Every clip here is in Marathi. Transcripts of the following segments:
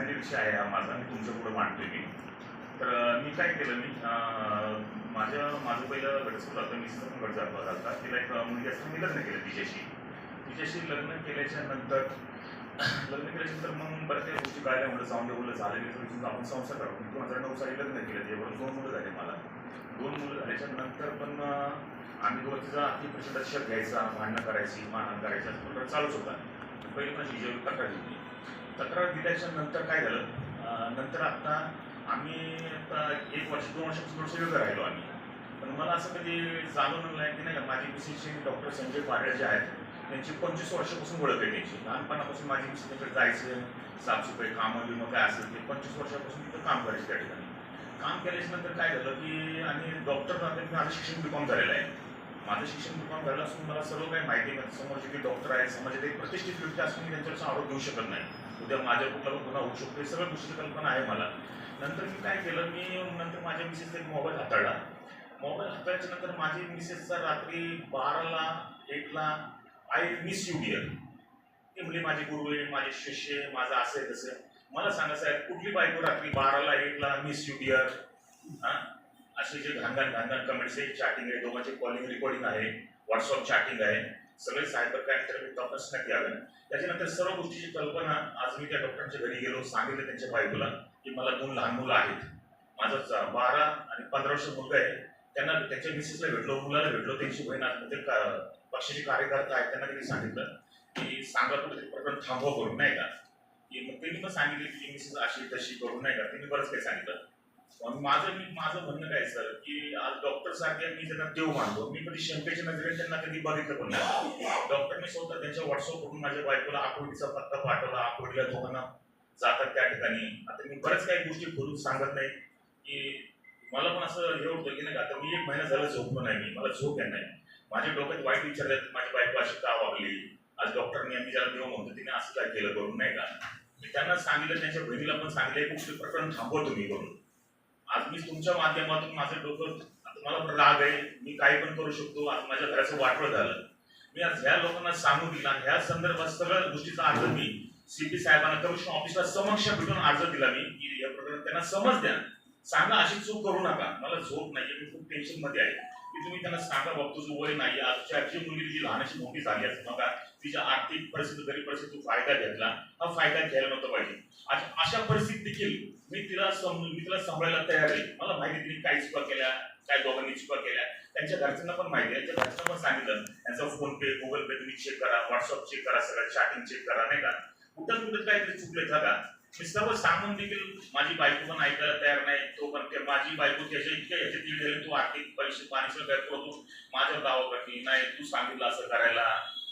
फॅमिली विषय आहे हा माझा. मी तुमच्यापुढे मांडतोय मी. तर मी काय केलं मी माझ्या माझं पहिलं घटस्फोट होतं मी गट जातो झाला तिला एक मुलगी असताना मी लग्न केलं तिच्याशी. तिच्याशी लग्न केल्याच्यानंतर लग्न केल्याच्यानंतर मग बरं काही गोष्टी काय म्हणलं जाऊन दे बोललं झालं मी तर आपण संसार करू. दोन हजार नऊ साली लग्न केलं त्याच्यावरून दोन मुलं झाले मला. दोन मुलं झाल्याच्यानंतर पण आम्ही दोघं तिचा अतिप्रचंड दशक घ्यायचा भांडणं करायची मानहान करायचा. प्रकार चालूच होता. पहिली पण हिच्यावर तक्रार दिली तक्रार दिल्याच्या नंतर काय झालं? नंतर आता आम्ही आता एक वर्ष दोन वर्षापासून थोडंसं वेगळं राहिलो आम्ही. पण मला असं कधी जाणवलं नाही की नाही का माझी मिसेसचे डॉक्टर संजय पाडळ जे आहेत त्यांची पंचवीस वर्षापासून ओळख आहे त्यांची. लहानपणापासून माझी मिसेस त्यांच्याकडे जायचं साफसफाई कामं बिमं काय असेल ते पंचवीस वर्षापासून तिथं काम करायचं त्या ठिकाणी. काम केल्याच्यानंतर काय झालं की आणि डॉक्टर माझं शिक्षण बीकॉम झालेलं आहे. माझं शिक्षण बीकॉम झालं असून मला सर्व काही माहिती मिळते समोरचे जे डॉक्टर आहेत समाजात एक प्रतिष्ठित व्यक्ती असून मी त्यांच्यावर आरोप घेऊ शकत नाही. उद्या माझ्या कुठला गुन्हा होऊ शकतो. हे सगळ्या गोष्टीची कल्पना आहे मला. नंतर मी काय केलं मी नंतर माझ्या मिसेसचा एक मोबाईल हाताळला. मोबाईल हाताळल्याच्या नंतर माझी मिसेसचा रात्री बाराला एकला आय मिस यू डिअर ते म्हणजे माझे गुरु आहे माझे शिष्य आहे, माझं असं आहे तसं. मला सांगा साहेब कुठली बायको रात्री बाराला एकला मिस यू डिअर हां? असे जे घाणघाण घाणघाण कमेंट्स आहे चॅटिंग आहे दोघांचे कॉलिंग रेकॉर्डिंग आहे व्हॉट्सअप चॅटिंग आहे सगळे सायबर क्राईम तर तपासण्यात आलं. त्याच्यानंतर सर्व गोष्टीची कल्पना आज मी त्या डॉक्टरांच्या घरी गेलो सांगितलं त्यांच्या बायकोला की मला दोन लहान मुलं आहेत. माझा बारा आणि पंधरा वर्ष मुलगा आहे. त्यांना त्यांच्या मिसेसला भेटलो मुलाला भेटलो त्यांची बहीण म्हणजे का- पक्षाचे कार्यकर्ता आहेत त्यांना त्यांनी सांगितलं की सांगा कुठे प्रकरण थांबवा करून नाही का? की मग त्यांनी पण सांगितलं की मिसेस अशी तशी करून नाही का? त्यांनी बरंच काही सांगितलं. माझं मी माझं म्हणणं काय सर की आज डॉक्टर सारखे मी त्यांना देव मानतो. मी कधी शंकेच्या नजरेने त्यांना कधी बघितलं पण नाही. डॉक्टरने स्वतः त्यांच्या व्हॉट्सअपवरून माझ्या बायकोला आकुर्डीचा पत्ता पाठवला आकुर्डीला दोघांना जातात त्या ठिकाणी. आता मी बऱ्याच काही गोष्टी खोलून सांगत नाही की मला पण असं हे होतं की नाही का आता मी एक महिना झाला झोपलो नाही मी. मला झोप येणार नाही. माझ्या डोक्यात वाईट विचारले माझी बायको अशी का वागली? आज डॉक्टरने आम्ही ज्याला देव म्हणतो तिने असं काय केलं करून नाही का? मी त्यांना सांगितलं त्यांच्या बहिणीला पण सांगितलं गोष्टी प्रकरण थांबवतो मी करून. आज मी तुमच्या माध्यमातून माझं डोकं आता मला राग आहे. मी काही पण करू शकतो. आज माझ्या घराचं वाटवं झालं. मी आज ह्या लोकांना सांगून दिला ह्या संदर्भात सगळ्या गोष्टीचा अर्ज मी सीपी साहेबांना कमिशन ऑफिसला समक्ष भेटून अर्ज दिला मी की या प्रकरणात त्यांना समज द्या. सांगा अशी चूक करू नका. मला झोप नाहीये. मी खूप टेन्शनमध्ये आहे. की तुम्ही त्यांना सांगा बघतो तुझं वय नाही आजची आजची मुलगी तुझी लहानशी मोठी झाली असं बघा तिच्या आर्थिक परिस्थिती गरीब परिस्थिती फायदा घेतला हा फायदा घ्यायला नव्हता पाहिजे. अशा परिस्थितीत देखील मी तिला समजून मी तिला सांभाळायला तयार आहे. मला माहिती तिने काय चुका केल्या काय दोघांनी चुका केल्या. त्यांच्या घरच्यांना पण माहिती आहे त्यांच्या घरच्यांना पण सांगितलं. त्यांचा फोन पे गुगल पे तुम्ही चेक करा व्हॉट्सअप चेक करा सगळं चॅटिंग चेक करा नाही का? कुठं कुठं काहीतरी चुकले का मी सर्व सांगून देखील माझी बायको पण ऐकायला तयार नाही. तो पण माझी बायको त्याच्या इतक्या ह्याच्यात येईल तू आर्थिक पैसे पाणी सगळं करतो. माझ्या दावा नाही तू सांगितलं असं करायला.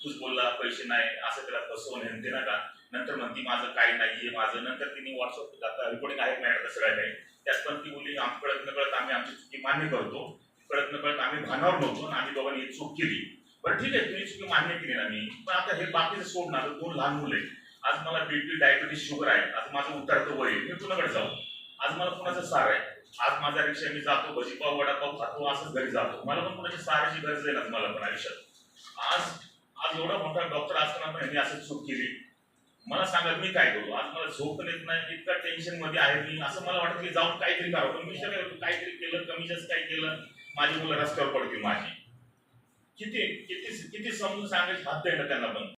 तूच बोलला पैसे नाही असं त्याला फसवून हे ते नका नंतर म्हणती माझं काही नाहीये माझं. नंतर तिने व्हॉट्सअप आता रिपोर्टिंग आहे मॅडम सगळ्या काही त्यात पण ती बोलली आम कळत न कळत आम्ही आमची चुकी मान्य करतो. कळत न कळत आम्ही भानावर नव्हतो आणि आम्ही दोघांनी ही चूक केली. बरं ठीक आहे तुम्ही चुकी मान्य केली ना मी. पण आता हे बाकीचं सोडणार दोन लहान मुलं आहेत. आज मला बीपी डायबिटीस शुगर आहे. आज माझं उतरतं वय मी कुणाकडे जाऊ. आज मला कुणाचं सार आहे? आज माझा रिक्षा मी जातो भजीपाव वडापाव खातो असंच घरी जातो. मला पण कुणाच्या साराची गरज आहे ना मला पण आयुष्यात. आज आज एवढा मोठा डॉक्टर असताना पण यांनी असं चूक केली. मला सांगा मी काय करू? आज मला झोप येत नाही इतका टेन्शनमध्ये आहे मी. असं मला वाटत की जाऊन काहीतरी करावं. पण मी काहीतरी केलं कमी जास्त काय केलं माझी मुलं रस्त्यावर पडतील माझी. किती किती किती समजून सांगायची हात देणं त्यांना पण?